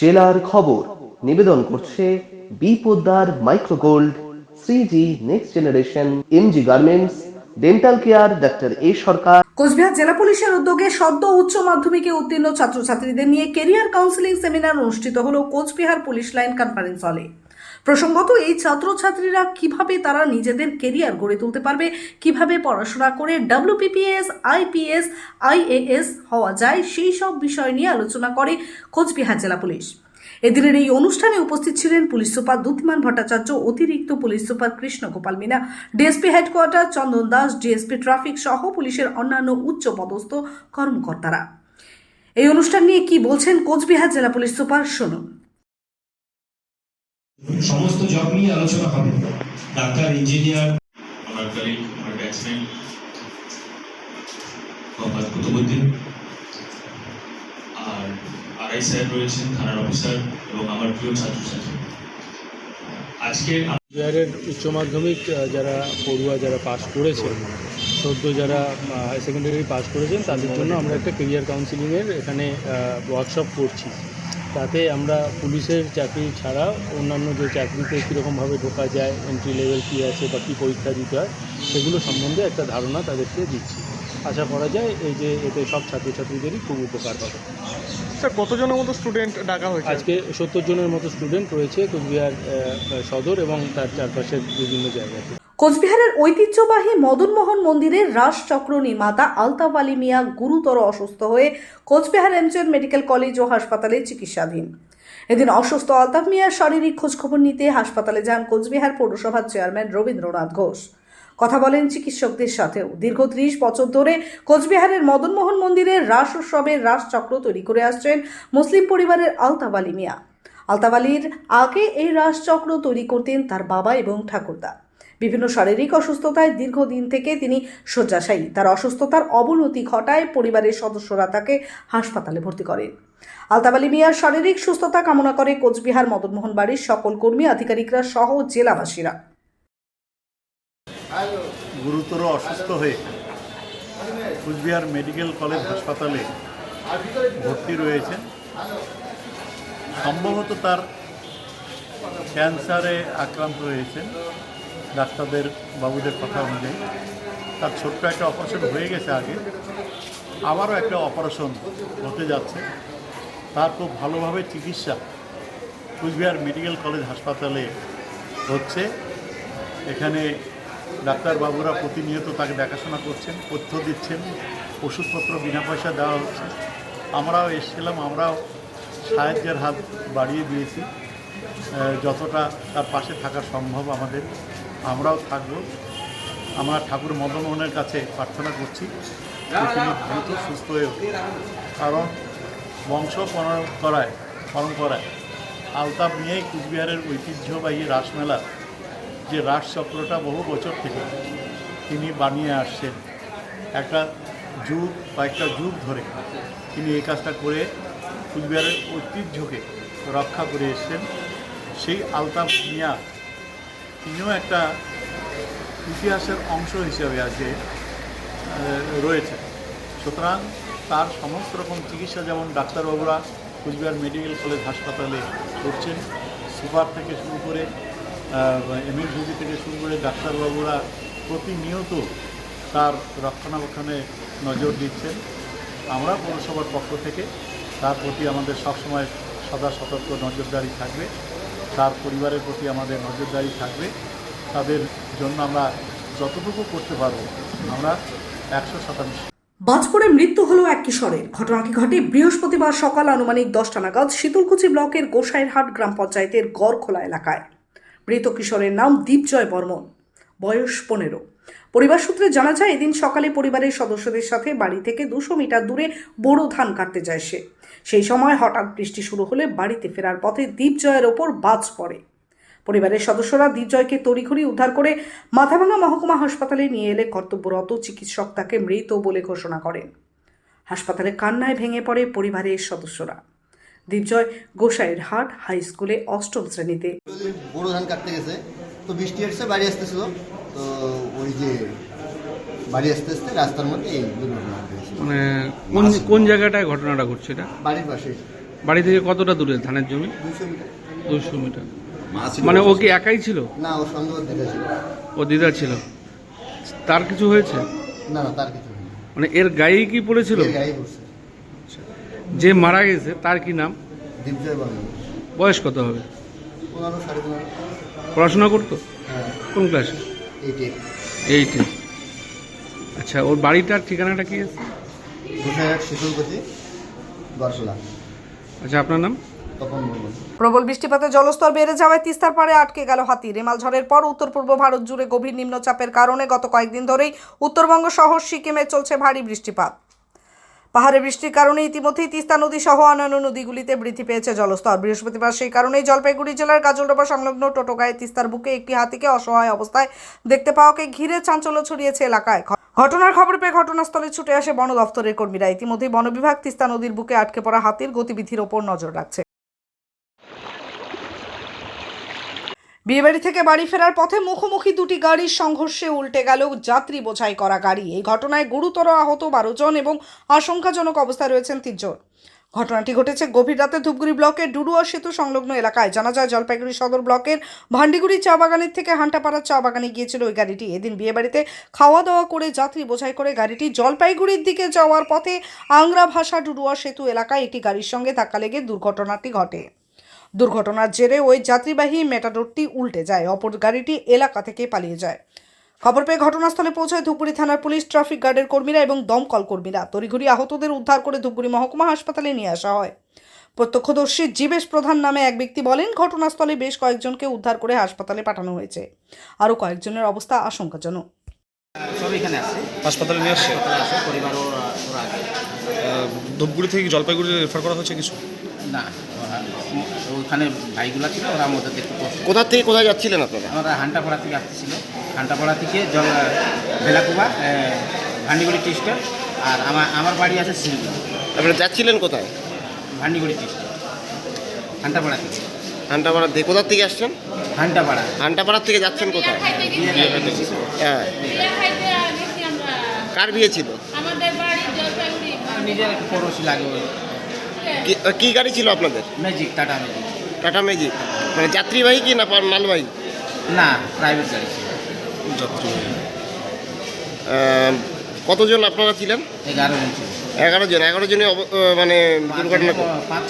জেলার খবর। নিবেদন করছে বিপদার micro gold CG next generation MG garments. Dental care doctor এ সরকার। কোচবিহার জেলা পুলিশের উদ্যোগে সদ্য উচ্চ মাধ্যমিকে উত্তীর্ণ ছাত্রছাত্রীদের নিয়ে কেরিয়ার কাউন্সিলিং সেমিনার অনুষ্ঠিত হলো কোচবিহার পুলিশ লাইন কনফারেন্স হলে। প্রসঙ্গত, এই ছাত্রছাত্রীরা কীভাবে তারা নিজেদের কেরিয়ার গড়ে তুলতে পারবে, কীভাবে পড়াশোনা করে ডাব্লিউপিপিএস আইপিএস আইএএস হওয়া যায়, সেই সব বিষয় নিয়ে আলোচনা করে কোচবিহার জেলা পুলিশ। এদিনের এই অনুষ্ঠানে উপস্থিত ছিলেন পুলিশ সুপার দুতিমান ভট্টাচার্য, অতিরিক্ত police super Krishna Gopal Meena, DSP headquarter Chandan Das, DSP traffic সহ পুলিশের অন্যান্য উচ্চ পদস্থ কর্মকর্তারা। এই অনুষ্ঠান নিয়ে কি বলছেন কোচবিহার জেলা পুলিশ সুপার, শুনুন। সমস্ত জব নিয়ে আলোচনা হবে। ডাক্তার ইঞ্জিনিয়ার আমার কলিগ আমার ব্যাটসম্যান মোহাম্মদ কুতুবুদ্দিন। আর আরআই স্যার রয়েছেন থানার অফিসার এবং আমার প্রিয় ছাত্রছাত্রী। আজকে বিহারের উচ্চ মাধ্যমিক যারা পড়ুয়া যারা পাশ করেছেন সদ্য যারা হায়ার সেকেন্ডারি পাস করেছেন তাদের জন্য আমরা একটা কেরিয়ার কাউন্সিলিংয়ের এখানে ওয়ার্কশপ করছি। তাতে আমরা পুলিশের চাকরি ছাড়া অন্যান্য যে চাকরিতে কীরকমভাবে ঢোকা যায় এন্ট্রি লেভেল কী আছে বা কী পরীক্ষা দিতে হয় সেগুলো সম্বন্ধে একটা ধারণা তাদেরকে দিচ্ছি। আশা করা যায় এই যে এতে সব ছাত্রছাত্রীদেরই খুব উপকার হবে স্যার কতজনের মতো স্টুডেন্ট ডাকা হয়েছে? আজকে সত্তর জনের মতো স্টুডেন্ট রয়েছে কোচবিহার সদর এবং তার চারপাশের বিভিন্ন জায়গাতে। কোচবিহারের ঐতিহ্যবাহী মদনমোহন মন্দিরের রাস চক্র নির্মাতা আলতাফ আলী মিয়া গুরুতর অসুস্থ হয়ে কোচবিহার এমজেড মেডিকেল কলেজ ও হাসপাতালে চিকিৎসাধীন। এদিন অসুস্থ আলতাফ মিয়ার শারীরিক খোঁজখবর নিতে হাসপাতালে যান কোচবিহার পৌরসভার চেয়ারম্যান রবীন্দ্রনাথ ঘোষ। কথা বলেন চিকিৎসকদের সাথেও। দীর্ঘ ত্রিশ বছর ধরে কোচবিহারের মদনমোহন মন্দিরের রাস উৎসবের রাস চক্র তৈরি করে আসছেন মুসলিম পরিবারের আলতাফ আলী মিয়া। আলতাফ আলীর আগে এই রাস চক্র তৈরি করতেন তার বাবা এবং ঠাকুরদা। বিভিন্ন শারীরিক অসুস্থতায় দীর্ঘদিন থেকে তিনি শয্যাশায়ী। তার অসুস্থতার অবনতি ঘটায় পরিবারের সদস্যরা তাকে হাসপাতালে ভর্তি করেন। আলতাফ আলী মিয়ার শারীরিক সুস্থতা কামনা করে কোচবিহার মদনমোহন বাড়ির সকল কর্মী, আধিকারিকরা সহ জেলাবাসীরা। গুরুতর অসুস্থ হয়ে কুচবিহার মেডিকেল কলেজ হাসপাতালে ভর্তি রয়েছে। সম্ভবত তার ক্যান্সারে আক্রান্ত হয়েছেন। ডাক্তারদের, বাবুদের কথা অনুযায়ী, তার ছোট্ট একটা অপারেশন হয়ে গেছে আগে। আবারও একটা অপারেশন হতে যাচ্ছে। তার খুব ভালোভাবে চিকিৎসা কুচবিহার মেডিকেল কলেজ হাসপাতালে হচ্ছে। এখানে ডাক্তারবাবুরা প্রতিনিয়ত তাকে দেখাশোনা করছেন, তথ্য দিচ্ছেন, ওষুধপত্র বিনা পয়সা দেওয়া হচ্ছে। আমরাও এসেছিলাম, আমরাও সাহায্যের হাত বাড়িয়ে দিয়েছি। যতটা তার পাশে থাকা সম্ভব আমাদের। আমরাও থাকব। আমরা ঠাকুর মদনমোহনের কাছে প্রার্থনা করছি তিনি দ্রুত সুস্থ হয়ে উঠুন। কারণ বংশ পরম্পরায় পরম্পরায় আলতাপ নিয়েই কুচবিহারের ঐতিহ্যবাহী রাসমেলা যে রাস চক্রটা বহু বছর থেকে তিনি বানিয়ে আসছেন। একটা যুগ কয়েকটা যুগ ধরে তিনি এই কাজটা করে কুচবিহারের ঐতিহ্যকে রক্ষা করে এসছেন। সেই আলতাফ মিয়া তিনিও একটা ইতিহাসের অংশ হিসেবে আজকে রয়েছে। সুতরাং তার সমস্ত রকম চিকিৎসা, যেমন ডাক্তারবাবুরা কুচবিহার মেডিকেল কলেজ হাসপাতালে করছেন সুপার থেকে শুরু করে এমএসবিবি থেকে শুরু করে ডাক্তারবাবুরা প্রতিনিয়ত তার রক্ষণাবেক্ষণে নজর দিচ্ছেন। আমরা পৌরসভার পক্ষ থেকে তার প্রতি আমাদের সবসময় সদা সতর্ক নজরদারি থাকবে। তার পরিবারের প্রতি আমাদের নজরদারি থাকবে। তাদের জন্য আমরা যতটুকু করতে পারব, আমরা একশো শতাংশ। বাজপুরে মৃত্যু হলো এক কিশোরের। ঘটনাটি ঘটে? বৃহস্পতিবার সকাল আনুমানিক দশটা নাগাদ শীতলকুচি ব্লকের গোসাইরহাট গ্রাম পঞ্চায়েতের গড়খোলা এলাকায়। মৃত কিশোরের নাম দীপজয় বর্মন। বয়স পনেরো। পরিবার সূত্রে জানা যায়, এদিন সকালে পরিবারের সদস্যদের সাথে বাড়ি থেকে দুশো মিটার দূরে বোরো ধান কাটতে যায় সে। সেই সময় হঠাৎ বৃষ্টি শুরু হলে বাড়িতে ফেরার পথে দীপজয়ের ওপর বাজ পড়ে। পরিবারের সদস্যরা দীপজয়কে তড়িঘড়ি উদ্ধার করে মাথাভাঙা মহকুমা হাসপাতালে নিয়ে এলে কর্তব্যরত চিকিৎসক তাকে মৃত বলে ঘোষণা করেন। হাসপাতালে কান্নায় ভেঙে পড়ে পরিবারের সদস্যরা। দীপজয় গোসাইয়ের হাট হাই স্কুলে অষ্টম শ্রেণীতে। বড় ধান কাটতে গেছে, তো বৃষ্টি এসছে, বাড়ি আসতেছিল। তো ওই যে বাড়ি আসতে আসতে রাস্তার মধ্যে এই দুর্ঘটনা হয়েছে মানে কোন কোন জায়গাটায় ঘটনাটা ঘটছে এটা? বাড়ির পাশে বাড়ি থেকে কতটা দূরে? ধানের জমি? দুশো মিটার। দুশো মিটার। মানে ও কি একাই ছিল? না ওর সঙ্গে ওর দিদা ছিল। ও দিদা ছিল। তার কিছু হয়েছে? না না তার কিছু হয়নি। মানে এর গায়ে কি পড়েছিল? এর গায়ে পড়ছে। যে মারা গেছে তার কি নাম? দীপজয় বর্মন। বয়স কত হবে? পনেরো সাড়ে পনেরো। পড়াশোনা করতো? হ্যাঁ। কোন ক্লাসে? এইটে এইটে আচ্ছা ওর বাড়িটার ঠিকানাটা কি আছে? গোসাইহাট আচ্ছা আপনার নাম? তপন প্রবল বৃষ্টিপাতে জলস্তর বেড়ে যাওয়ায় তিস্তার পাড়ে আটকে গেল হাতি। রেমাল ঝড়ের পর উত্তর পূর্ব ভারত জুড়ে গভীর নিম্নচাপের কারণে গত কয়েকদিন ধরেই উত্তরবঙ্গ সহ সিকিমে চলছে ভারী বৃষ্টিপাত। পাহাড়ে বৃষ্টির কারণে ইতিমধ্যেই তিস্তা নদী সহ অন্যান্য নদীগুলিতে বৃদ্ধি পেয়েছে জলস্তর। বৃহস্পতিবার সেই কারণেই জলপাইগুড়ি জেলার কাজলডোবা সংলগ্ন টোটোগায়ে তিস্তার বুকে একটি হাতিকে অসহায় অবস্থায় দেখতে পাওয়াকে ঘিরে চাঞ্চল্য ছড়িয়েছে এলাকায়। ঘটনার খবর পেয়ে ঘটনাস্থলে ছুটে আসে বন দফতরের কর্মীরা। ইতিমধ্যেই বন বিভাগ তিস্তা নদীর বুকে আটকে পড়া হাতির গতিবিধির ওপর নজর রাখছে। বিয়েবাড়ি থেকে বাড়ি ফেরার পথে মুখোমুখি দুটি গাড়ির সংঘর্ষে উল্টে গেল যাত্রী বোঝাই করা গাড়ি। এই ঘটনায় গুরুতর আহত বারো জন এবং আশঙ্কাজনক অবস্থায় রয়েছেন তিনজন ঘটনাটি ঘটেছে গভীর রাতে ধূপগুড়ি ব্লকের ডুডুয়া সেতু সংলগ্ন এলাকায়। জানা যায়, জলপাইগুড়ি সদর ব্লকের ভান্ডিগুড়ি চা বাগানের থেকে হান্টাপাড়ার চা বাগানে গিয়েছিল ওই গাড়িটি। এদিন বিয়েবাড়িতে খাওয়া দাওয়া করে যাত্রী বোঝাই করে গাড়িটি জলপাইগুড়ির দিকে যাওয়ার পথে আংরা ভাষা ডুডুয়া সেতু এলাকায় একটি গাড়ির সঙ্গে ধাক্কা লেগে দুর্ঘটনাটি ঘটে। দুর্ঘটনার জেরে ওই যাত্রীবাহী মেটাডোরটি উল্টে যায় অপর গাড়িটি এলাকা থেকে পালিয়ে যায়। খবর পেয়ে ঘটনাস্থলে পৌঁছায় ধূপগুড়ি থানার পুলিশ ট্রাফিক গার্ডের কর্মীরা এবং দমকল কর্মীরা। তড়িঘড়ি আহতদের উদ্ধার করে ধূপগুড়ি মহকুমা হাসপাতালে নিয়ে আসা হয়। প্রত্যক্ষদর্শী জীবেশ প্রধান নামে এক ব্যক্তি বলেন ঘটনাস্থলে বেশ কয়েকজনকে উদ্ধার করে হাসপাতালে পাঠানো হয়েছে। আরও কয়েকজনের অবস্থা আশঙ্কাজনক। সব এখানে আসছে হাসপাতালে নিয়ে আসছে। পরিবার ধূপগুড়ি থেকে জলপাইগুড়ি রেফার করা হয়েছে কিছু? না। ওখানে ভাইগুলো ছিল ওরা আমাদের দেখতে কোথা থেকে কোথায় যাচ্ছিলেন আপনারা? আমরা হান্টাপাড়া থেকে আসতেছিল হান্টাপাড়া থেকে জল বেলাকুবা ভান্ডিগুড়ি টিস্টার আর আমার আমার বাড়ি আছে শিলগুড়ি। আপনারা যাচ্ছিলেন কোথায়? ভান্ডিগুড়ি টিস্টার হান্টাপাড়া থেকে। হান্টাপাড়া থেকে কোথা থেকে আসছেন? হান্টাপাড়া। হান্টাপাড়া থেকে যাচ্ছেন কোথায়? হ্যাঁ। কার বিয়ে ছিল? আমাদের বাড়ি জলপাইগুড়ি। নিজের একটু পড়োশি লাগে কি- গাড়ি ছিল আপনাদের? Magic Tata magic Tata magic মানে যাত্রীবাহী কি না মালবাহী? না প্রাইভেট গাড়ি ছিল। কতজন আপনারা ছিলেন? এগারো জন এগারো জন এগারো জনে মানে দুর্ঘটনা পাঁচ-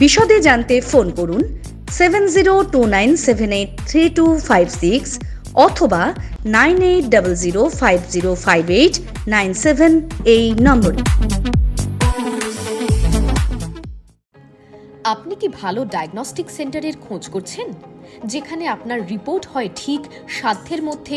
বিশদে জানতে ফোন করুন seven zero two nine seven eight three two five six অথবা nine eight zero five zero five eight nine seven এই নম্বরে। আপনি কি ভালো ডায়াগনস্টিক সেন্টারের খোঁজ করছেন? যেখানে আপনার রিপোর্ট হয় ঠিক সাধ্যের মধ্যে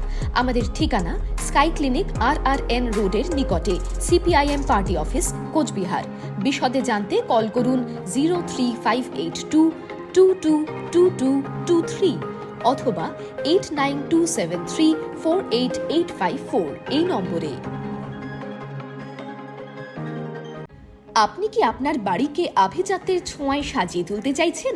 আমাদের ঠিকানা sky clinic R R N রোডের নিকটে, সিপিআইএম পার্টি অফিস, কোচবিহার। বিশদে জানতে কল করুন zero three five eight two two two two two two three অথবা eight nine two seven three four eight eight five four এই নম্বরে। আপনি কি আপনার বাড়িকে আভিজাত্যের ছোঁয়ায় সাজিয়ে তুলতে চাইছেন?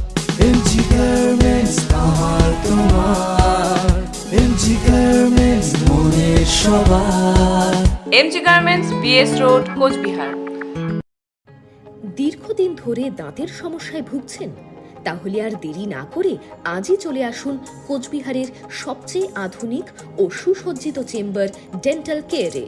আমার তোমার। সবার। কোচবিহার দীর্ঘদিন ধরে দাঁতের সমস্যায় ভুগছেন? তাহলে আর দেরি না করে আজই চলে আসুন কোচবিহারের সবচেয়ে আধুনিক ও সুসজ্জিত চেম্বার ডেন্টাল কেয়ারে।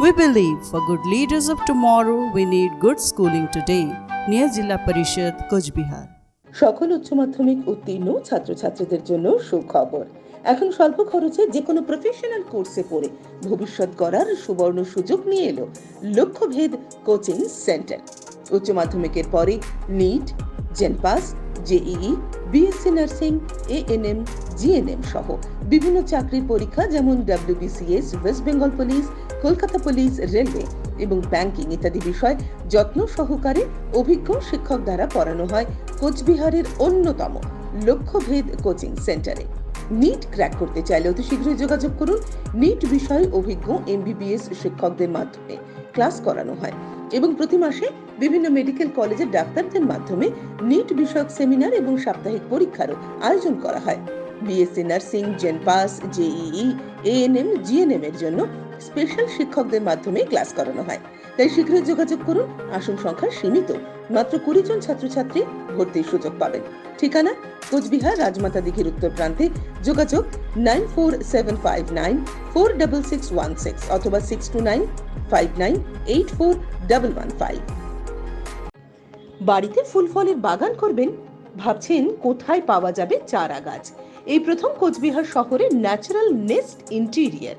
We believe for good leaders of tomorrow, we need good schooling today. Near Jilla Parishad, Kuch Bihar. সকল উচ্চ মাধ্যমিক উত্তীর্ণ ছাত্রছাত্রীদের জন্য সুখবর এখন স্বল্প খরচে যে কোনো প্রফেশনাল কোর্সে পড়ে ভবিষ্যৎ গড়ার সুবর্ণ সুযোগ নিয়ে এলো লক্ষ্যভেদ কোচিং সেন্টার উচ্চ মাধ্যমিকের পরে NEET JENPAS JEE BSc nursing ANM GNM সহ বিভিন্ন চাকরির পরীক্ষা যেমন WBCS West Bengal Police Kolkata Police, railway এবং ব্যাংকিং ইত্যাদি বিষয় যত্ন সহকারে অভিজ্ঞ শিক্ষক দ্বারা পড়ানো হয় কোচবিহারের অন্যতম লক্ষ্যভেদ কোচিং সেন্টারে নিট ক্র্যাক করতে চাইলে অতি শীঘ্রই যোগাযোগ করুন। নিট বিষয়ে অভিজ্ঞ এমবিবিএস শিক্ষকদের মাধ্যমে ক্লাস করানো হয় এবং প্রতি মাসে বিভিন্ন মেডিকেল কলেজের ডাক্তারদের মাধ্যমে নিট বিষয়ক সেমিনার এবং সাপ্তাহিক পরীক্ষারও আয়োজন করা হয়। BSc nursing JENPAS JEE ANM GNM এর জন্য স্পেশাল শিক্ষকদের মাধ্যমে ক্লাস করানো হয়। তাই শীঘ্রই যোগাযোগ করুন। আসন সংখ্যা সীমিত। মাত্র কুড়ি জন ছাত্রছাত্রী ভর্তির সুযোগ পাবেন। ঠিকানা? কোচবিহার, রাজমাতা দিঘির উত্তর প্রান্তে। যোগাযোগ nine four seven five nine four double six one six অথবা six two nine five nine eight four double one five. বাড়িতে ফুল ফলের বাগান করবেন? ভাবছেন কোথায় পাওয়া যাবে চারা গাছ এই প্রথম কোচবিহার শহরে natural nest interior.